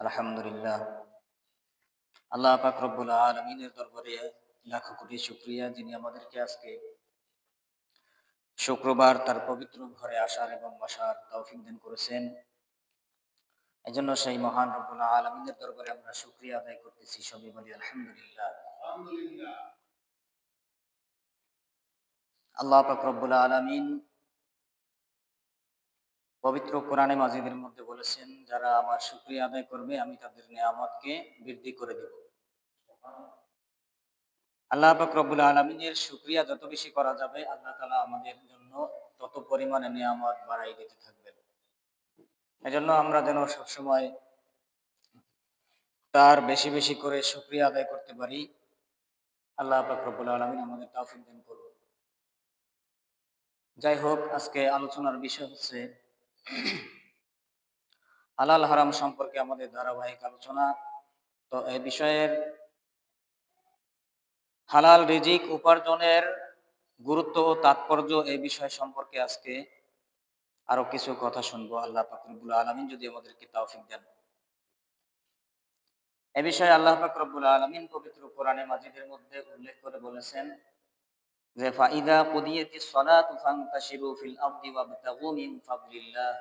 আলহামদুলিল্লাহ। আল্লাহ পাক রব্বুল আলমিনের দরবারে লাখো কোটি শুক্রিয়া, যিনি আমাদেরকে আজকে শুক্রবার তার পবিত্র ঘরে আসার এবং বসার তৌফিক দান করেছেন। এজন্য সেই মহান রব্বুল আলমিনের দরবারে আমরা শুক্রিয়া আদায় করতেছি, সবই বলি আলহামদুলিল্লাহ। আল্লাহ পাক রব্বুল আলমিন পবিত্র কোরআনে মাজিদের মধ্যে বলেছেন, যারা আমার শুক্রিয়া আদায় করবে, আমি তাদের নিয়ামতকে বৃদ্ধি করে দেব। আল্লাহ পাক রব্বুল আলমিনের শুক্রিয়া যত বেশি করা যাবে, আল্লাহ তালা আমাদের জন্য তত পরিমাণে নিয়ামত বাড়াই দিতে থাকবেন। এজন্য আমরা যেন সবসময় তার বেশি বেশি করে শুক্রিয়া আদায় করতে পারি, আল্লাহ পাক রব্বুল আলমিন আমাদের তাফিক দান করুন। যাই হোক, আজকে আলোচনার বিষয় হচ্ছে হালাল হারাম সম্পর্কে আমাদের ধারাবাহিক আলোচনা। তো এই বিষয়ের হালাল রিজিক উপার্জনের গুরুত্ব ও তাৎপর্য এই বিষয় সম্পর্কে আজকে আরও কিছু কথা শুনব। আল্লাহ ফাকরুল আলমিন যদি আমাদেরকে তাওফিক দেন। এ বিষয়ে আল্লাহ ফাকরুল আলমিন পবিত্র কোরআনে মাজিদের মধ্যে উল্লেখ করে বলেছেন যে ফাইদা সলাতু ফিল আরদি ওয়াবতাগু মিন ফাদলিল্লাহ।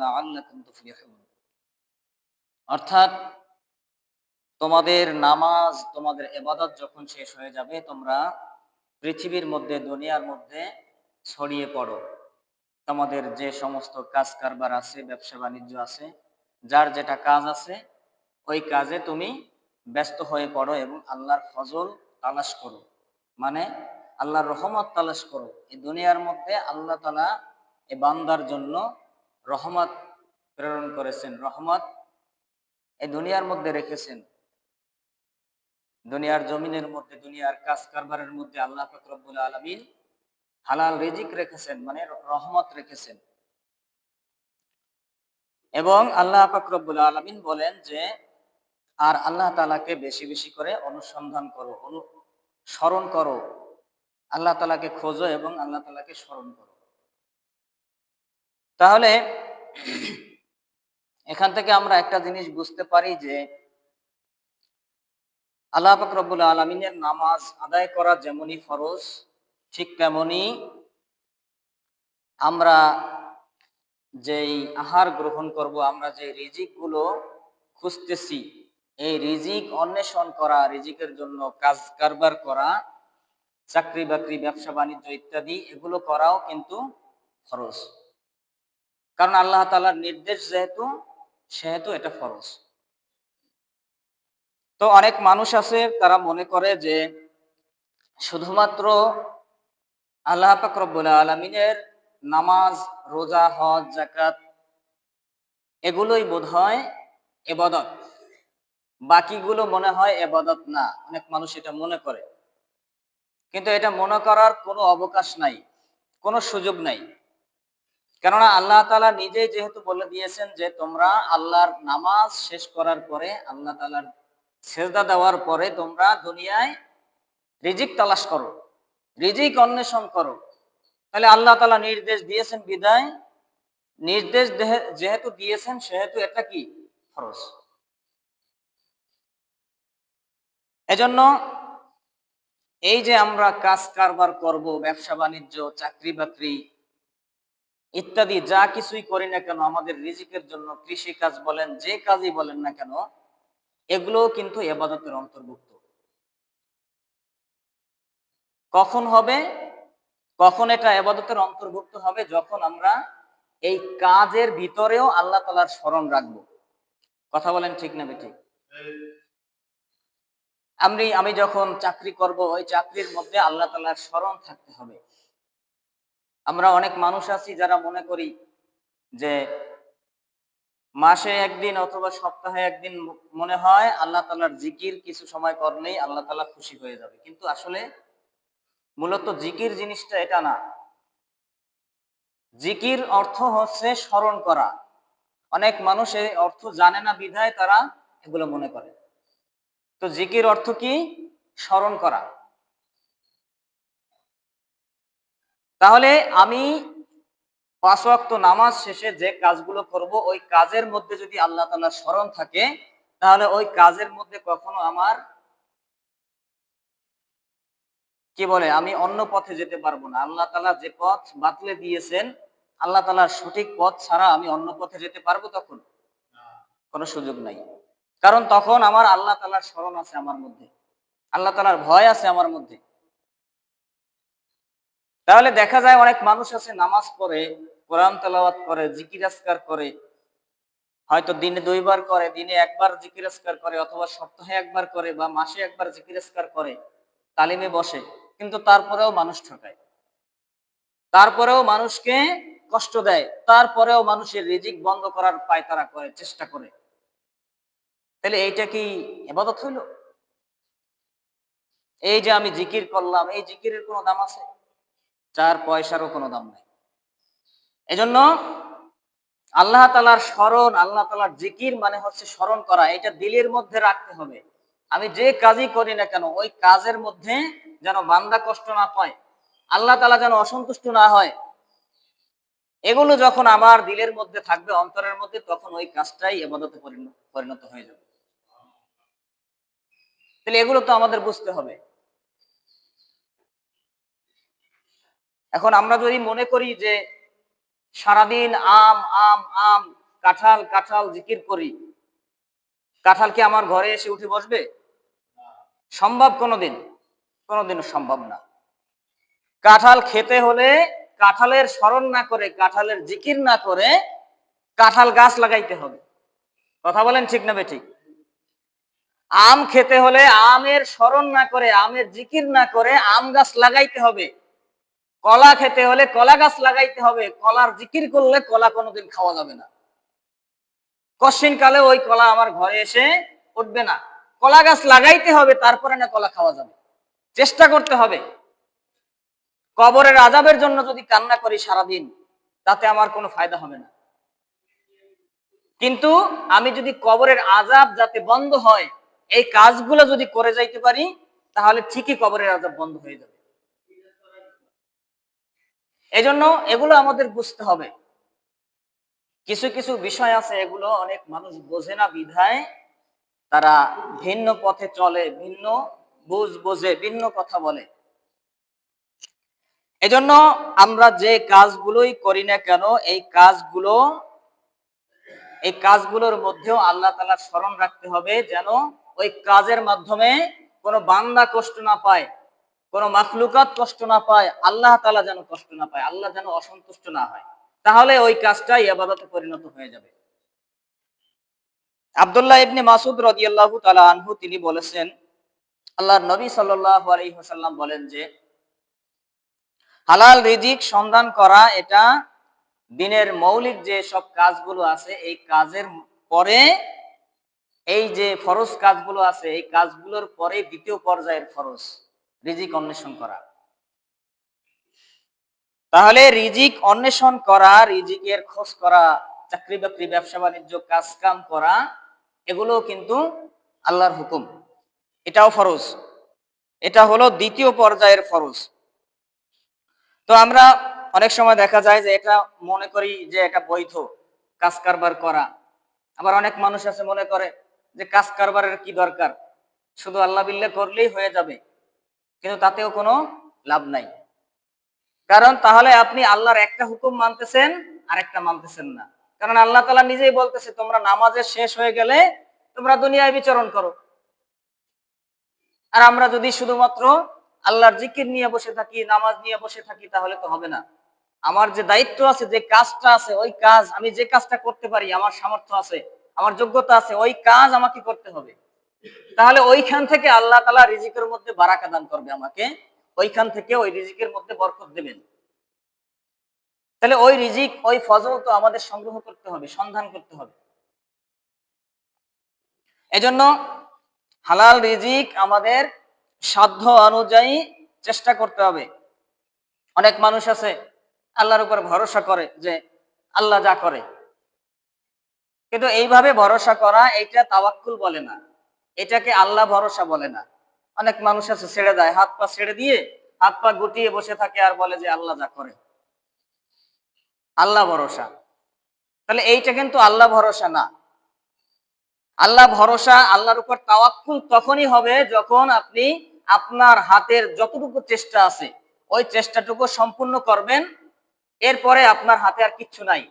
লাআল্লাকুম তুফলিহুন। অর্থাৎ তোমাদের নামাজ, তোমাদের এবাদত যখন শেষ হয়ে যাবে, তোমরা পৃথিবীর মধ্যে, দুনিয়ার মধ্যে ছড়িয়ে পড়ো। তোমাদের যে সমস্ত কাজ কারবার আছে, ব্যবসা বাণিজ্য আছে, যার যেটা কাজ আছে, ওই কাজে তুমি ব্যস্ত হয়ে পড়ো এবং আল্লাহর ফজল তালাশ করো। মানে আল্লাহর রহমত তালাশ করো। এই দুনিয়ার মধ্যে আল্লাহ তালা এ বান্দার জন্য রহমত প্রেরণ করেছেন, রহমত এই দুনিয়ার মধ্যে রেখেছেন। দুনিয়ার জমিনের মধ্যে, দুনিয়ার কাজ কারবারের মধ্যে আল্লাহ ফকরবুল আলমিন হালাল রিজিক রেখেছেন মানে রহমত রেখেছেন। এবং আল্লাহ ফকরবুল আলমিন বলেন যে আর আল্লাহ তালাকে বেশি বেশি করে অনুসন্ধান করো, অনু, স্মরণ করো। আল্লাহ তালাকে খোঁজো এবং আল্লাহ তালাকে স্মরণ করো। তাহলে এখান থেকে আমরা একটা জিনিস বুঝতে পারি যে আল্লাহ রব্বুল আলমিনের নামাজ আদায় করা যেমনই ফরজ, ঠিক তেমনি আমরা যেই আহার গ্রহণ করব, আমরা যে রিজিকগুলো খুঁজতেছি এই রিজিক অন্বেষণ করা, রিজিকের জন্য কাজ কারবার করা, চাকরি বাকরি, ব্যবসা বাণিজ্য ইত্যাদি, এগুলো করাও কিন্তু খরচ কারণ আল্লাহ তালার নির্দেশ যেহেতু, সেহেতু এটা ফরজ। তো অনেক মানুষ আছে, তারা মনে করে যে শুধুমাত্র আল্লাহ পাকরবুল আলমিনের নামাজ, রোজা, হজ জাকাত এগুলোই বোধ হয় এবাদত। বাকিগুলো মনে হয় এবাদত না। অনেক মানুষ এটা মনে করে। কিন্তু এটা মনে করার কোনো অবকাশ নাই, কোনো সুযোগ নাই। কেননা আল্লাহ তালা নিজেই যেহেতু বলে দিয়েছেন যে তোমরা আল্লাহর নামাজ শেষ করার পরে, আল্লাহ তালার সেজদা দেওয়ার পরে তোমরা দুনিয়ায় রিজিক তালাশ করো, রিজিক অন্বেষণ করো। তাহলে আল্লাহ তালা নির্দেশ দিয়েছেন বিদায়। নির্দেশ যেহেতু দিয়েছেন, সেহেতু এটা কি? খরচ এজন্য এই যে আমরা কাজ কারবার করব, ব্যবসা বাণিজ্য, চাকরি বাকরি ইত্যাদি, যা কিছুই করি না কেন, আমাদের রিজিকের জন্য কৃষি কাজ বলেন, যে কাজই বলেন না কেন এগুলো কিন্তু এবাদতের অন্তর্ভুক্ত। কখন হবে? কখন এটা এবাদতের অন্তর্ভুক্ত হবে? যখন আমরা এই কাজের ভিতরেও আল্লাহ তালার স্মরণ রাখব। কথা বলেন ঠিক না ঠিক আমি আমি যখন চাকরি করব, ওই চাকরির মধ্যে আল্লাহ তালার স্মরণ থাকতে হবে। আমরা অনেক মানুষ আছি যারা মনে করি যে মাসে একদিন অথবা সপ্তাহে একদিন মনে হয় আল্লাহ তালার জিকির কিছু সময় করলেই আল্লাহ তালা খুশি হয়ে যাবে। কিন্তু আসলে মূলত জিকির জিনিসটা এটা না। জিকির অর্থ হচ্ছে স্মরণ করা। অনেক মানুষ এই অর্থ জানে না বিধায় তারা এগুলো মনে করে। তো জিকির অর্থ কি? স্মরণ করা। তাহলে আমি পাঁচ ওয়াক্ত নামাজ শেষে যে কাজগুলো করব, ওই কাজের মধ্যে যদি আল্লাহ তাআলার স্মরণ থাকে, তাহলে ওই কাজের মধ্যে কখনো আমার কি বলে, আমি অন্য পথে যেতে পারব না। আল্লাহ তালা যে পথ বাতলে দিয়েছেন, আল্লাহ তাআলার সঠিক পথ ছাড়া আমি অন্য পথে যেতে পারব তখন? কোনো সুযোগ নাই। কারণ তখন আমার আল্লাহ তাআলার স্মরণ আছে আমার মধ্যে। আল্লাহ তাআলার ভয় আছে আমার মধ্যে। তাহলে দেখা যায় অনেক মানুষ আছে, নামাজ পড়ে, কোরআন তেলাওয়াত করে, জিকির আসকার করে। হয়তো দিনে দুইবার করে, দিনে একবার জিকির আসকার করে, অথবা সপ্তাহে একবার করে বা মাসে একবার জিকির আসকার করে, তালিমে বসে। কিন্তু তারপরেও মানুষ ঠকায়। তারপরেও মানুষকে কষ্ট দেয়। তারপরেও মানুষের রিজিক বন্ধ করার পায় তারা করে, চেষ্টা করে। তাহলে এইটা কি এবাদত হইল? এই যে আমি জিকির করলাম, এই জিকিরের কোনো দাম আছে? চার পয়সারও কোনো দাম নাই। এজন্য আল্লাহ তালার স্মরণ, আল্লাহ তালার জিকির মানে হচ্ছে স্মরণ করা। এটা দিলের মধ্যে রাখতে হবে। আমি যে কাজই করি না কেন, ওই কাজের মধ্যে যেন বান্দা কষ্ট না পায়, আল্লাহ তালা যেন অসন্তুষ্ট না হয়, এগুলো যখন আমার দিলের মধ্যে থাকবে, অন্তরের মধ্যে, তখন ওই কাজটাই এবাদতে পরিণত হয়ে যাবে। তাহলে এগুলো তো আমাদের বুঝতে হবে। এখন আমরা যদি মনে করি যে সারাদিন আম আম আম, কাঁঠাল কাঁঠাল জিকির করি, কাঁঠাল কি আমার ঘরে এসে উঠে বসবে? সম্ভব কোনোদিন? কোনোদিনও সম্ভব না। কাঁঠাল খেতে হলে কাঁঠালের স্মরণ না করে, কাঁঠালের জিকির না করে কাঁঠাল গাছ লাগাইতে হবে। কথা বলেন ঠিক না বে ঠিক? আম খেতে হলে আমের স্মরণ না করে, আমের জিকির না করে আম গাছ লাগাইতে হবে। কলা খেতে হলে কলা গাছ লাগাইতে হবে। কলার জিকির করলে কলা কোনোদিন খাওয়া যাবে না। কশিন কালে ওই কলা আমার ঘরে এসে উঠবে না। কলা গাছ লাগাইতে হবে, তারপরে না কলা খাওয়া যাবে। চেষ্টা করতে হবে। কবরের আজাবের জন্য যদি কান্না করি সারাদিন, তাতে আমার কোনো ফায়দা হবে না। কিন্তু আমি যদি কবরের আজাব যাতে বন্ধ হয় এই কাজগুলো যদি করে যাইতে পারি, তাহলে ঠিকই কবরের আজাব বন্ধ হয়ে যাবে। এজন্য এগুলো আমাদের বুঝতে হবে। কিছু কিছু বিষয় আছে, এগুলো অনেক মানুষ বোঝে না বিধায়। তারা ভিন্ন পথে চলে, ভিন্ন বুঝ বোঝে, ভিন্ন কথা বলে। এজন্য আমরা যে কাজগুলোই করি না কেন, এই কাজগুলো, এই কাজগুলোর মধ্যেও আল্লাহ তালার স্মরণ রাখতে হবে যেন ওই কাজের মাধ্যমে কোনো বান্দা কষ্ট না পায়, কোনো মাখলুকাত কষ্ট না পায়, আল্লাহ তালা যেন কষ্ট না পায়, আল্লাহ যেন অসন্তুষ্ট না হয়, তাহলে ওই কাজটাই আবাদতে পরিণত হয়ে যাবে। আবদুল্লাহ ইবনে মাসুদ রাদিয়াল্লাহু তাআলা আনহু তিনি বলেছেন, আল্লাহর নবী আলাইহি বলেন যে, হালাল রিজিক সন্ধান করা এটা দিনের মৌলিক যে সব কাজগুলো আছে, এই কাজের পরে এই যে ফরজ কাজগুলো আছে, এই কাজগুলোর পরে দ্বিতীয় পর্যায়ের ফরজ, রিজিক অন্বেষণ করা। তাহলে রিজিক অন্বেষণ করা, রিজিকের খোঁজ করা চাকরি বাকরি ব্যবসা বাণিজ্য কাজ কাম করা এগুলো কিন্তু আল্লাহর হুকুম। এটাও ফরজ। এটা হলো দ্বিতীয় পর্যায়ের ফরজ। তো আমরা অনেক সময় দেখা যায় যে এটা মনে করি যে এটা বৈধ, কাজ কারবার করা। আবার অনেক মানুষ আছে মনে করে যে কাজ কারবারের কি দরকার? শুধু আল্লাহ বিল্লে করলেই হয়ে যাবে। কিন্তু তাতেও কোনো লাভ নাই। কারণ তাহলে আপনি আল্লাহর একটা হুকুম মানতেছেন আর একটা মানতেছেন না। কারণ আল্লাহ তালা নিজেই বলতেছে, তোমরা নামাজের শেষ হয়ে গেলে তোমরা দুনিয়ায় বিচরণ করো। আর আমরা যদি শুধুমাত্র আল্লাহর জিকির নিয়ে বসে থাকি, নামাজ নিয়ে বসে থাকি, তাহলে তো হবে না। আমার যে দায়িত্ব আছে, যে কাজটা আছে, ওই কাজ, আমি যে কাজটা করতে পারি, আমার সামর্থ্য আছে আমার যোগ্যতা আছে, ওই কাজ আমাকে করতে হবে। তাহলে ওইখান থেকে আল্লাহ তালা রিজিকের মধ্যে বারাকা দান করবে আমাকে। ওইখান থেকে ওই রিজিকের মধ্যে বরকত দেবেন। তাহলে ওই রিজিক, ওই ফজল তো আমাদের সংগ্রহ করতে হবে, সন্ধান করতে হবে। এজন্য হালাল রিজিক আমাদের সাধ্য অনুযায়ী চেষ্টা করতে হবে। অনেক মানুষ আছে, আল্লাহর উপর ভরসা করে যে আল্লাহ যা করে। কিন্তু এইভাবে ভরসা করা এটা তাওয়াক্কুল বলে না। এটাকে আল্লাহ ভরসা বলে না। অনেক মানুষ আছে, ছেড়ে দেয়, হাত পা ছেড়ে দিয়ে হাত পা গুটিয়ে বসে থাকে আর বলে যে আল্লাহ যা করে। আল্লাহ ভরসা। তাহলে এইটা কিন্তু আল্লাহ ভরসা না। আল্লাহ ভরসা, আল্লাহর উপর তাওয়াক্কুল তখনই হবে যখন আপনি আপনার হাতের যতটুকু চেষ্টা আছে, ওই চেষ্টাটুকু সম্পূর্ণ করবেন। এরপরে আপনার হাতে আর কিচ্ছু নাই।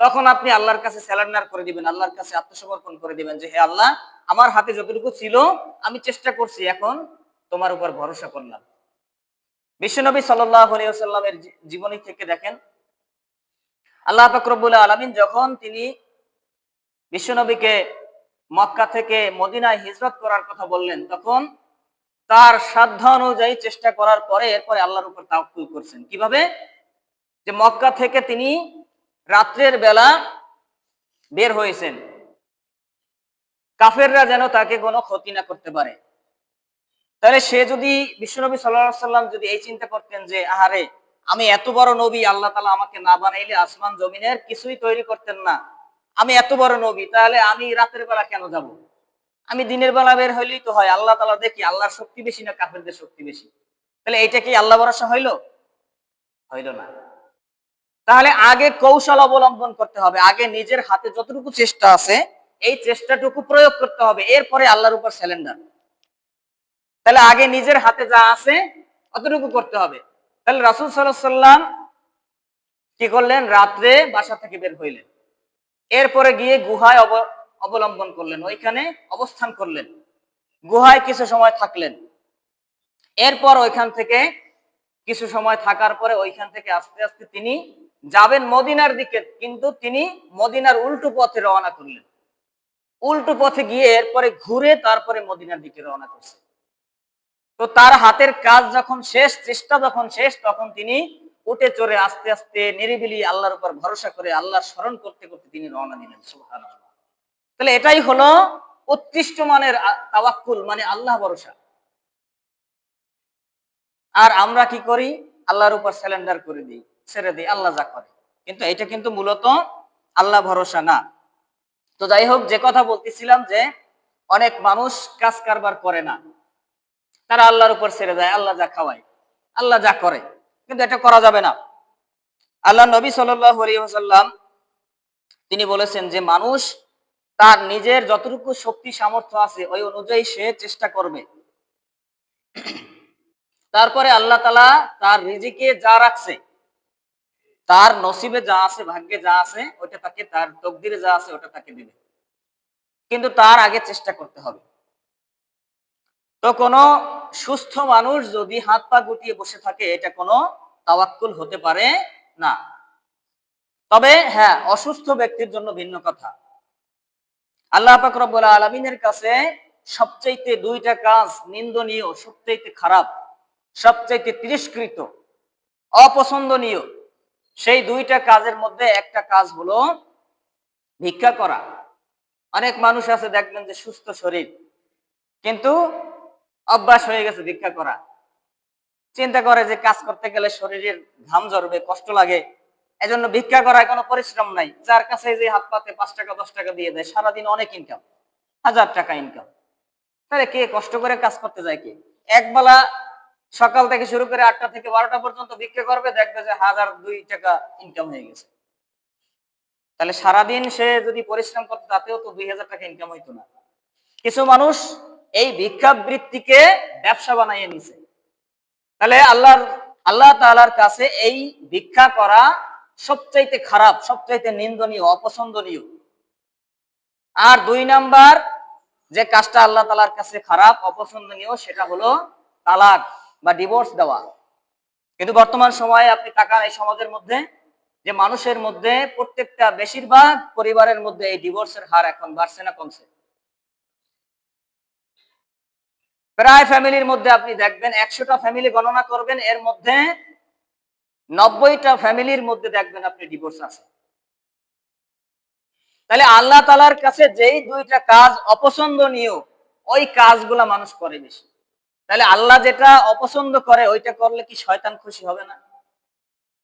তখন আপনি আল্লাহর কাছে স্যালেন্ডার করে দিবেন, আল্লাহর কাছে আত্মসমর্পণ করে দিবেন যে, হে আল্লাহ, আমার হাতে যতটুকু ছিল, আমি চেষ্টা করছি, এখন তোমার উপর ভরসা করলাম। বিশ্বনবী আলিয়াল্লামের জীবনী থেকে দেখেন, আল্লাহ ফাকরবুল্লাহ আলমিন যখন তিনি বিশ্বনবীকে মক্কা থেকে মদিনায় হিজরত করার কথা বললেন, তখন তার সাধ্য অনুযায়ী চেষ্টা করার পরে এরপরে আল্লাহর উপর তাওকুল করছেন। কীভাবে? যে মক্কা থেকে তিনি রাত্রের বেলা বের হয়েছেন। কাফেররা যেন তাকে কোনো ক্ষতি না করতে পারে। তাহলে সে যদি বিশ্বনবী সাল্লাহ সাল্লাম যদি এই চিন্তা করতেন যে, আহারে, আমি এত বড় নবী, আল্লাহ তালা আমাকে না বানাইলে আসমান জমিনের কিছুই তৈরি করতেন না। আমি এত বড় নবী, তাহলে আমি রাতের বেলা কেন যাব? আমি দিনের বেলা বের হইলেই তো হয়। আল্লাহ তালা দেখি আল্লাহর শক্তি বেশি না কাফেরদের শক্তি বেশি। তাহলে এইটা কি আল্লাহ ভরসা হইল? হইল না। তাহলে আগে কৌশল অবলম্বন করতে হবে, আগে নিজের হাতে যতটুকু চেষ্টা আছে, এই চেষ্টাটুকু প্রয়োগ করতে হবে, এরপরে আল্লাহর উপর স্যালেন্ডার তাহলে আগে নিজের হাতে যা আছে, অতটুকু করতে হবে। তাহলে রাসুল সাল্লাম কি করলেন? রাত্রে বাসা থেকে বের হইলেন। এরপরে গিয়ে গুহায় অবলম্বন করলেন, ওইখানে অবস্থান করলেন। গুহায় কিছু সময় থাকলেন। এরপর ওইখান থেকে কিছু সময় থাকার পরে ওইখান থেকে আস্তে আস্তে তিনি যাবেন মদিনার দিকে, কিন্তু তিনি মদিনার উল্টো পথে রওনা করলেন। উল্টো পথে গিয়ে এরপরে ঘুরে তারপরে মদিনার দিকে রওনা করছে। তো তার হাতের কাজ যখন শেষ, চেষ্টা যখন শেষ, তখন তিনি উঠে চড়ে আস্তে আস্তে নিরিবিলি আল্লাহর উপর ভরসা করে আল্লাহর স্মরণ করতে করতে তিনি রওনা দিলেন তাহলে এটাই হলো উৎকৃষ্ট মানের তাওয়াক্কুল মানে আল্লাহ ভরসা। আর আমরা কি করি? আল্লাহর উপর স্যালেন্ডার করে দিই। ছেড়ে দিই, আল্লাহ যা করে। কিন্তু এটা কিন্তু মূলত আল্লাহ ভরসা না। তো যাই হোক, যে কথা বলতেছিলাম যে অনেক মানুষ কাজ কারবার করে না। তারা আল্লাহর উপর ছেড়ে দেয়, আল্লাহ যা খাওয়ায়, আল্লাহ যা করে। কিন্তু এটা করা যাবে না। আল্লাহ নবী সাল্লাম তিনি বলেছেন যে মানুষ তার নিজের যতটুকু শক্তি সামর্থ্য আছে, ওই অনুযায়ী সে চেষ্টা করবে। তারপরে আল্লাহ তালা তার রিজিকে যা রাখছে তার নসিবে যা আছে, ভাগ্যে যা আছে ওটা তাকে, তার তকদিরে যা আছে, ওটা তাকে দিবে। কিন্তু তার আগে চেষ্টা করতে হবে। তো কোনো সুস্থ মানুষ যদি হাত পা গুটিয়ে বসে থাকে, এটা কোনো তাওয়াক্কুল হতে পারে না। তবে হ্যাঁ অসুস্থ ব্যক্তির জন্য ভিন্ন কথা। আল্লাহ পাক রব্বুল আলমিনের কাছে সবচাইতে দুইটা কাজ নিন্দনীয়, সবচাইতে খারাপ, সবচাইতে তিরস্কৃত, অপছন্দনীয় সেই দুইটা কাজের মধ্যে একটা কাজ হলো ভিক্ষা করা। অনেক মানুষ আছে দেখবেন যে সুস্থ শরীর, কিন্তু অভ্যাস হয়ে গেছে ভিক্ষা করা। চিন্তা করে যে কাজ করতে গেলে শরীরের ঘাম ঝরবে, কষ্ট লাগে, এজন্য ভিক্ষা করায় কোনো পরিশ্রম নাই। যার কাছে যে হাত পাতে পাঁচ টাকা, দশ টাকা দিয়ে দেয়, সারাদিন অনেক ইনকাম হাজার টাকা ইনকাম তাহলে কে কষ্ট করে কাজ করতে যায় কে? একবেলা সকাল থেকে শুরু করে আটটা থেকে বারোটা পর্যন্ত বিক্রি করবে, দেখবে যে হাজার দুই টাকা ইনকাম হয়ে গেছে। তাহলে সারাদিন সে যদি পরিশ্রম করতো, তাতেও তো দুই হাজার টাকা ইনকাম হইতো না। কিছু মানুষ এই ভিক্ষাবৃত্তিকে ব্যবসা বানাইয়ে নিছে। তাহলে আল্লাহর, আল্লাহ তালার কাছে এই ভিক্ষা করা সবচাইতে খারাপ, সবচাইতে নিন্দনীয়, অপছন্দনীয়। আর দুই নাম্বার, যে কাজটা আল্লাহ তালার কাছে খারাপ, অপছন্দনীয়, সেটা হলো তালাক। বা ডিভোর্স দেওয়া। কিন্তু বর্তমান সময়ে আপনি তাকান এই সমাজের মধ্যে, যে মানুষের মধ্যে প্রত্যেকটা বেশিরভাগ পরিবারের মধ্যে এই ডিভোর্সের হার এখন বাড়ছে না, কমছে। প্রায় ফ্যামিলির মধ্যে আপনি দেখবেন, একশোটা ফ্যামিলি গণনা করবেন, এর মধ্যে নব্বইটা ফ্যামিলির মধ্যে দেখবেন আপনি ডিভোর্স আছে। তাহলে আল্লাহ তালার কাছে যেই দুইটা কাজ অপছন্দনীয়, ওই কাজগুলা মানুষ করে বেশি। তাহলে আল্লাহ যেটা অপছন্দ করে, ওইটা করলে কি শয়তান খুশি হবে না?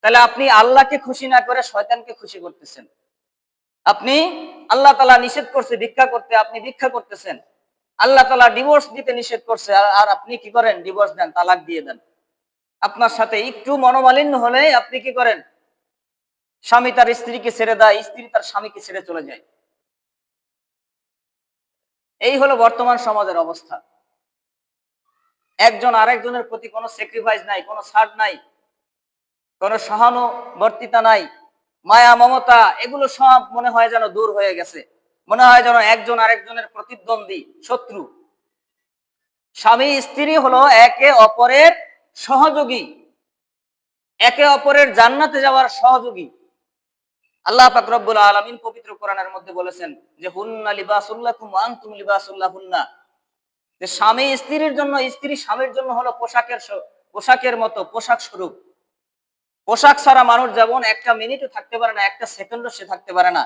তাহলে আপনি আল্লাহকে খুশি না করে শয়তানকে খুশি করতেছেন। আপনি আল্লাহ তালা নিষেধ করছে, ভিক্ষা করতে, আপনি ভিক্ষা করতেছেন। আল্লাহ তালা ডিভোর্স দিতে নিষেধ করছে, আর আপনি কি করেন? ডিভোর্স দেন, তালাক দিয়ে দেন। আপনার সাথে একটু মনোমালিন্য হলে আপনি কি করেন? স্বামী তার স্ত্রীকে ছেড়ে দেয়, স্ত্রী তার স্বামীকে ছেড়ে চলে যায়। এই হলো বর্তমান সমাজের অবস্থা। একজন আরেকজনের প্রতি কোনো স্যাক্রিফাইস নাই, কোনো ছাড় নাই, কোনো সহানুবর্তিতা নাই, মায়া, মমতা, এগুলো সব মনে হয় যেন দূর হয়ে গেছে। মনে হয় যেন একজন আরেকজনের প্রতিদ্বন্দ্বী, শত্রু। স্বামী, স্ত্রী হলো একে অপরের সহযোগী, একে অপরের জান্নাতে যাওয়ার সহযোগী। আল্লাহ পাক রব্বুল আলামিন পবিত্র কোরআনের মধ্যে বলেছেন যে, হুন্না লিবাসুল্লাকুম ওয়া আনতুম লিবাসুল্লাহুন্না যে স্বামী স্ত্রীর জন্য, স্ত্রী স্বামীর জন্য হলো পোশাকের পোশাকের মতো পোশাক স্বরূপ। পোশাক ছাড়া মানুষ যেমন একটা মিনিটও থাকতে পারে না, একটা সেকেন্ডও সে থাকতে পারে না।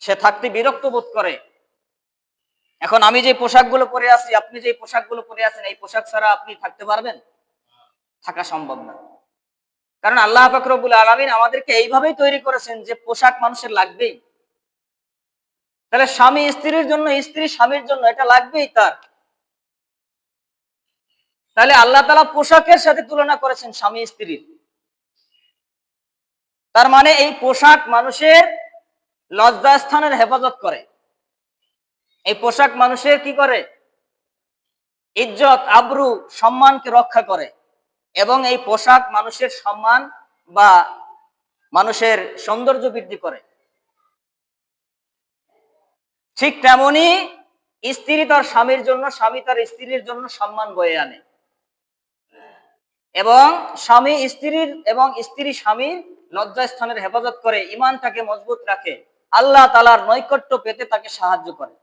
সে থাকতে বিরক্ত বোধ করে। এখন আমি যে পোশাকগুলো পরে আছি, আপনি যে পোশাকগুলো পরে আছেন, এই পোশাক ছাড়া আপনি থাকতে পারবেন? থাকা সম্ভব না। কারণ আল্লাহ ফাকরবুল আলমিন আমাদেরকে এইভাবেই তৈরি করেছেন যে পোশাক মানুষের লাগবেই। তাহলে স্বামী স্ত্রীর জন্য, স্ত্রী স্বামীর জন্য এটা লাগবেই তার। তাহলে আল্লাহ তালা পোশাকের সাথে তুলনা করেছেন স্বামী স্ত্রীর। তার মানে এই পোশাক মানুষের লজ্জাস্থানের হেফাজত করে। এই পোশাক মানুষের কি করে? ইজ্জত, আবরু, সম্মানকে রক্ষা করে এবং এই পোশাক মানুষের সম্মান বা মানুষের সৌন্দর্য বৃদ্ধি করে। ঠিক তেমনি স্ত্রী তার স্বামীর জন্য, স্বামী তার স্ত্রীর জন্য সম্মান বয়ে আনে। এবং স্বামী স্ত্রীর এবং স্ত্রী স্বামীর লজ্জাস্থানের হেফাজত করে ইমানটাকে মজবুত রাখে। আল্লাহ তালার নৈকট্য পেতে তাকে সাহায্য করে।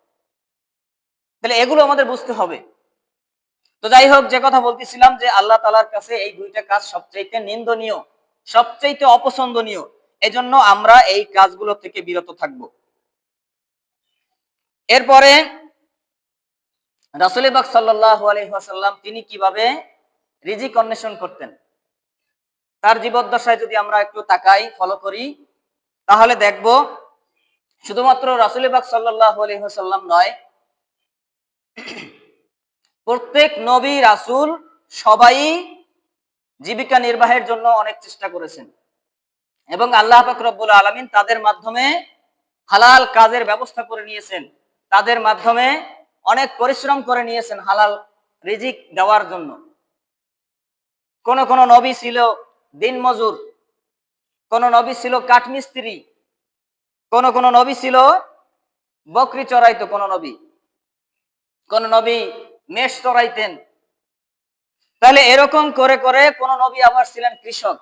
তাহলে এগুলো আমাদের বুঝতে হবে। তো যাই হোক, যে কথা বলতেছিলাম যে আল্লাহ তালার কাছে এই দুইটা কাজ সবচাইতে নিন্দনীয়, সবচাইতে অপছন্দনীয়, এজন্য আমরা এই কাজগুলো থেকে বিরত থাকব। এরপরে রাসুলিবাগ সাল্লাহ আলহাসাল্লাম তিনি কীভাবে রিজিক অন্বেষণ করতেন। তার জীবদ্দশায় যদি আমরা একটু তাকাই ফলো করি, তাহলে দেখব শুধুমাত্র রাসুলিবাগ সাল্লাহ আলহাসাল্লাম নয়, প্রত্যেক নবী রাসুল সবাই জীবিকা নির্বাহের জন্য অনেক চেষ্টা করেছেন। এবং আল্লাহ পাক রব্বুল আলমিন তাদের মাধ্যমে হালাল কাজের ব্যবস্থা করে নিয়েছেন। তাদের মাধ্যমে অনেক পরিশ্রম করে নিয়েছেন হালাল রিজিক দেওয়ার জন্য। কোন কোন নবী ছিল দিনমজুর কোন নবী ছিল কাঠমিস্ত্রি কোন কোন নবী ছিল বকরি চড়াইতো কোন নবী কোন নবী মেষ চড়াইতেন। তাহলে এরকম করে করে কোন নবী আবার ছিলেন কৃষক।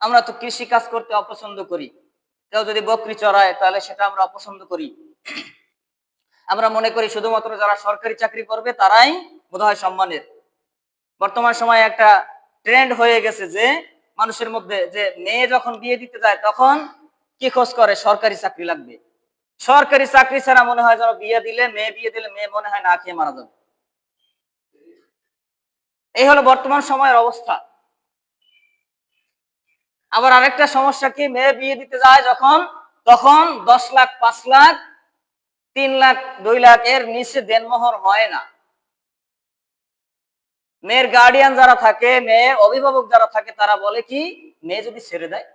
আমরা তো কৃষি কাজ করতে অপছন্দ করি। কেউ যদি বকরি চড়ায়, তাহলে সেটা আমরা অপছন্দ করি। আমরা মনে করি শুধুমাত্র যারা সরকারি চাকরি করবে, তারাই বোধহয় সম্মানের। বর্তমান সময়ে একটা ট্রেন্ড হয়ে গেছে যে মানুষের মধ্যে যে মেয়ে যখন বিয়ে দিতে যায়, তখন কি খোঁজ করে? সরকারি চাকরি লাগবে। সরকারি চাকরি ছাড়া মনে হয় যেন বিয়ে দিলে, মেয়ে বিয়ে দিলে মেয়ে মনে হয় না খেয়ে মারা যাবে। এই হলো বর্তমান সময়ের অবস্থা। আবার আরেকটা সমস্যা কি? মেয়ে বিয়ে দিতে যায় যখন, তখন দশ লাখ, পাঁচ লাখ, তিন লাখ, দুই লাখ এর নিচে দেনমোহর হয় না। মেয়ের গার্ডিয়ান যারা থাকে মেয়ের অভিভাবক যারা থাকে, তারা বলে কি, মেয়ে যদি ছেড়ে দেয়,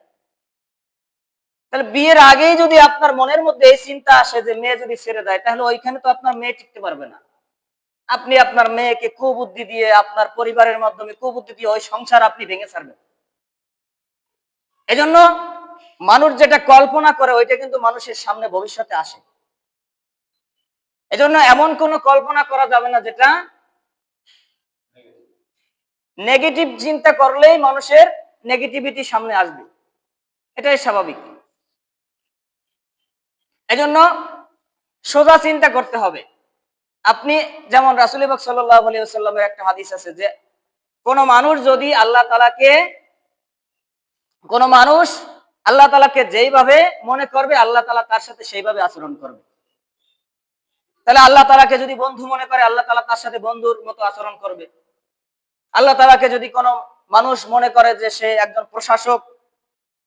তাহলে বিয়ের আগেই যদি আপনার মনের মধ্যে এই চিন্তা আসে যে মেয়ে যদি ছেড়ে দেয়, তাহলে ওইখানে তো আপনার মেয়ে টিকতে পারবে না। আপনি আপনার মেয়েকে কুবুদ্ধি দিয়ে, আপনার পরিবারের মাধ্যমে কুবুদ্ধি দিয়ে ওই সংসার আপনি ভেঙে ছাড়বেন। এজন্য মানুষ যেটা কল্পনা করে, ওইটা কিন্তু মানুষের সামনে ভবিষ্যতে আসে। এজন্য এমন কোনো কল্পনা করা যাবে না যেটা নেগেটিভ চিন্তা করলেই মানুষের নেগেটিভিটি সামনে আসবে। এটাই স্বাভাবিক। এজন্য সোজা চিন্তা করতে হবে। আপনি যেমন রাসুলিবাক সাল্লামের একটা হাদিস আছে যে, কোন মানুষ যদি আল্লাহ তালাকে কোন মানুষ আল্লাহ তালাকে যেইভাবে মনে করবে, আল্লাহ তালা তার সাথে সেইভাবে আচরণ করবে। তাহলে আল্লাহ তালাকে যদি বন্ধু মনে করে, আল্লাহ তালা তার সাথে বন্ধুর মতো আচরণ করবে। আল্লাহ তালাকে যদি কোনো মানুষ মনে করে যে সে একজন প্রশাসক,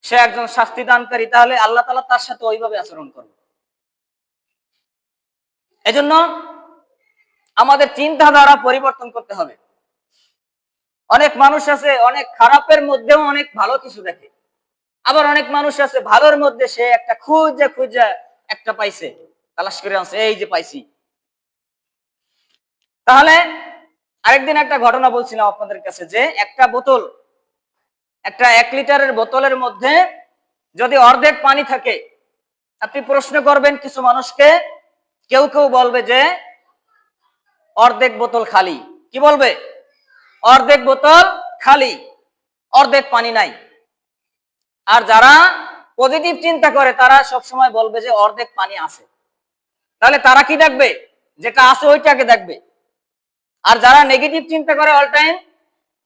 সে একজন শাস্তিদানকারী, তাহলে আল্লাহ তালা তার সাথে ওইভাবে আচরণ করবে। এজন্য আমাদের চিন্তাধারা পরিবর্তন করতে হবে। অনেক মানুষ আছে, অনেক খারাপের মধ্যেও অনেক ভালো কিছু দেখে। আবার অনেক মানুষ আছে, ভালোর মধ্যে সে একটা খুঁজে খুঁজে একটা পাইছে, তালাশ করে আনছে, এই যে পাইছি। তাহলে আরেকদিন একটা ঘটনা বলছিলাম আপনাদের কাছে যে একটা বোতল, একটা এক লিটারের বোতলের মধ্যে যদি অর্ধেক পানি থাকে, আপনি প্রশ্ন করবেন কিছু মানুষকে, কেউ কেউ বলবে যে অর্ধেক বোতল খালি। কি বলবে? অর্ধেক বোতল খালি, অর্ধেক পানি নাই। আর যারা পজিটিভ চিন্তা করে, তারা সব সময় বলবে যে অর্ধেক পানি আছে। তাহলে তারা কি দেখবে? যেটা আছে ওইটাকে দেখবে। আর যারা নেগেটিভ চিন্তা করে অল টাইম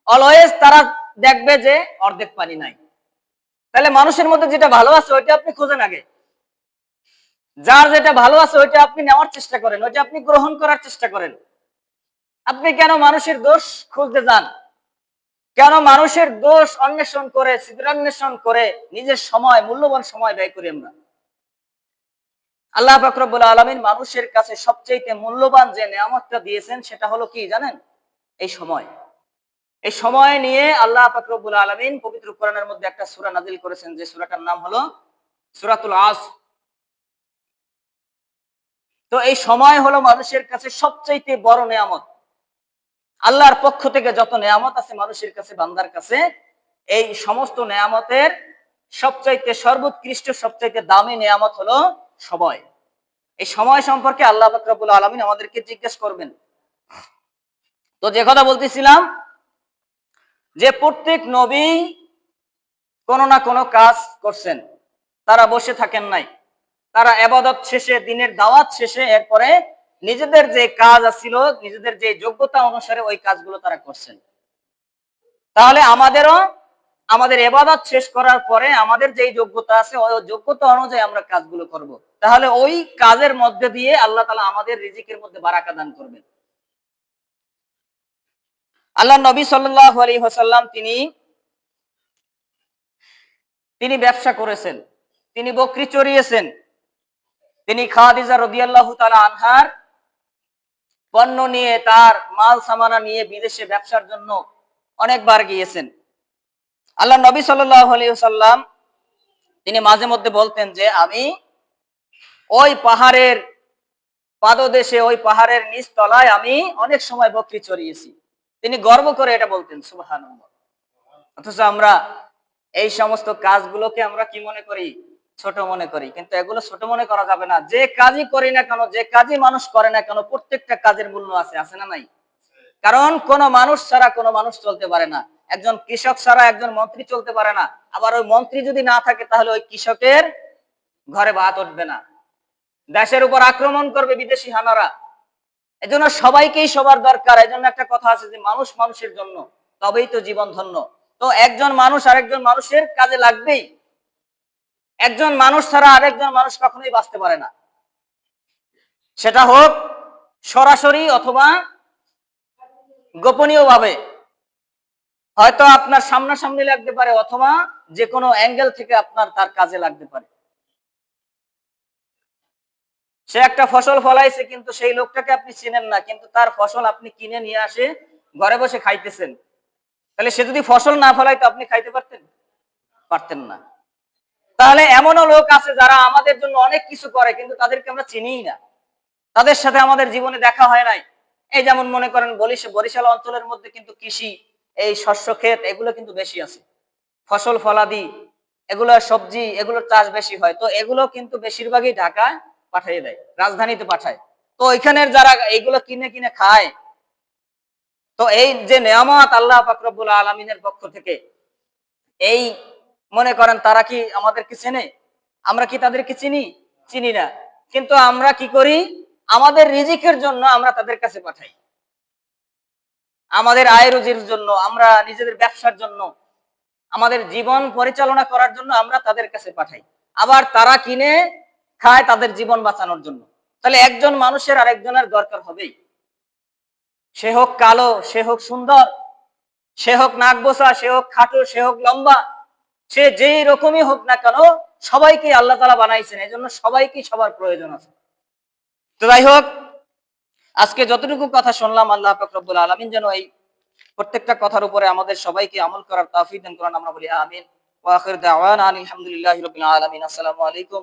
অলওয়েজ তারা দেখবে যে অর্ধেক পানি নাই। তাহলে মানুষের মধ্যে যেটা ভালো আছে ওইটা আপনি খোঁজেন আগে। যার যেটা ভালো আছে ওইটা আপনি নেওয়ার চেষ্টা করেন, ওইটা আপনি গ্রহণ করার চেষ্টা করেন। আপনি কেন মানুষের দোষ খুঁজতে যান? কেন মানুষের দোষ অন্বেষণ করে ছিদ্রান্বেষণ করে নিজের সময়, মূল্যবান সময় ব্যয় করি আমরা? আল্লাহ ফাকরবুল আলমিন মানুষের কাছে সবচেয়ে মূল্যবান যে নিয়ামতটা দিয়েছেন সেটা হলো কি জানেন? এই সময়। এই সময় নিয়ে আল্লাহ ফাকরবুল আলমিন পবিত্র কোরআনের মধ্যে একটা সুরা নাজিল করেছেন, যে সুরাটার নাম হলো সুরাতুল আস তো এই সময় হলো মানুষের কাছে সবচাইতে বড় নিয়ামত। আল্লাহর পক্ষ থেকে যত নেয়ামত আছে মানুষের কাছে, বান্দার কাছে, এই সমস্ত নেয়ামতের সবচাইতে সর্বোৎকৃষ্ট, সবচাইতে দামি নেয়ামত হলো সময়। এই সময় সম্পর্কে আল্লাহ ফাকরাবুল আলমিন আমাদেরকে জিজ্ঞেস করবেন। তো যে কথা বলতেছিলাম, যে প্রত্যেক নবী কোনো না কোনো কাজ করছেন। তারা বসে থাকেন নাই। তারা আবাদত শেষে, দিনের দাওয়াত শেষে, এরপরে নিজেদের যে কাজ আছিল, নিজেদের যে যোগ্যতা অনুসারে ওই কাজগুলো তারা করছেন। তাহলে আমাদেরও আমাদের এবাদত শেষ করার পরে আমাদের যেই যোগ্যতা আছে ওই যোগ্যতা অনুযায়ী আমরা কাজগুলো করব। তাহলে ওই কাজের মধ্যে দিয়ে আল্লাহ তালা আমাদের রিজিকের মধ্যে বারাকা দান করবেন আল্লাহ নবী সাল্লাহ আলী হাসাল্লাম তিনি তিনি ব্যবসা করেছেন, তিনি বকরি চড়িয়েছেন, তিনি খাদিজা রদিয়াল্লাহ তালা আনহার পণ্য নিয়ে, তার মাল সামানা নিয়ে বিদেশে ব্যবসার জন্য অনেকবার গিয়েছেন আল্লাহ নবী সাল্লাম তিনি মাঝে মধ্যে বলতেন যে, আমি ওই পাহাড়ের পাদদেশে, ওই পাহাড়ের নিচ তলায় আমি অনেক সময় বকরি চড়িয়েছি। তিনি গর্ব করে এটা বলতেন সুবাহান অথচ আমরা এই সমস্ত কাজগুলোকে আমরা কি মনে করি? ছোট মনে করি। কিন্তু এগুলো ছোট মনে করা যাবে না। যে কাজই করি না কেন, যে কাজই মানুষ করে না কেন, প্রত্যেকটা কাজের মূল্য আছে আছে না নাই? কারণ কোন মানুষ ছাড়া কোনো মানুষ চলতে পারে না। একজন কৃষক ছাড়া একজন মন্ত্রী চলতে পারে না। আবার ওই মন্ত্রী যদি না থাকে, তাহলে ওই কৃষকের ঘরে ভাত উঠবে না। দেশের উপর আক্রমণ করবে বিদেশি হানারা। এজন্য সবাইকেই সবার দরকার। এজন্য একটা কথা আছে যে, মানুষ মানুষের জন্য, তবেই তো জীবন ধন্য। তো একজন মানুষ আরেকজন মানুষের কাজে লাগবেই। একজন মানুষ ছাড়া আরেকজন মানুষ কখনোই বাঁচতে পারে না। সেটা হোক সরাসরি অথবা গোপনীয় ভাবে হয়তো আপনার সামনাসামনি লাগতে পারে, অথবা যে কোনো অ্যাঙ্গেল থেকে আপনার তার কাজে লাগতে পারে। সে একটা ফসল ফলাইছে, কিন্তু সেই লোকটাকে আপনি চিনেন না, কিন্তু তার ফসল আপনি কিনে নিয়ে আসে, ঘরে বসে খাইতেছেন। তাহলে সে যদি ফসল না ফলাইতো, আপনি খাইতে পারতেন? পারতেন না। তাহলে এমনও লোক আছে যারা আমাদের জন্য অনেক কিছু করে, কিন্তু তাদেরকে আমরা চিনিই না। তাদের সাথে আমাদের জীবনে দেখা হয় নাই। এই যেমন মনে করেন বরিশাল অঞ্চলের মধ্যে কিন্তু কৃষি এই শস্য ক্ষেত, এগুলো কিন্তু বেশি আছে। ফসল, ফলাদি, এগুলো সবজি, এগুলোর চাষ বেশি হয়। তো এগুলো কিন্তু বেশিরভাগই ঢাকায় পাঠিয়ে দেয়, রাজধানীতে পাঠায়। তো ওইখানের যারা এইগুলো কিনে কিনে খায়, তো এই যে নেয়ামত আল্লাহ ফাকরবুল আলমিনের পক্ষ থেকে, এই মনে করেন তারা কি আমাদেরকে চেনে? আমরা কি তাদেরকে চিনি? চিনি না। কিন্তু আমরা কি করি? আমাদের রিজিকের জন্য আমরা তাদের কাছে পাঠাই। আমাদের আয় রুজির জন্য, আমরা নিজেদের ব্যবসার জন্য, আমাদের জীবন পরিচালনা করার জন্য আমরা তাদের কাছে পাঠাই। আবার তারা কিনে খায় তাদের জীবন বাঁচানোর জন্য। তাহলে একজন মানুষের আরেকজনের দরকার হবেই। সে হোক কালো, সে হোক সুন্দর, সে হোক নাক বসা সে হোক খাটো, সে হোক লম্বা, সে যেই রকমই হোক না কেন সবাইকে আল্লাহ তালা বানাইছেন। এই জন্য সবাইকে সবার প্রয়োজন আছে। তো যাই হোক আজকে যতটুকু কথা শুনলাম, আল্লাহ ফকরবুল আলমিন যেন এই প্রত্যেকটা কথার উপরে আমাদের সবাইকে আমল করার তাফিদ দান করেন, আমরা বলি আমিন। ওয়াখির দাওয়ান আলহামদুলিল্লাহ আনিল আলমিন। আসসালামু আলাইকুম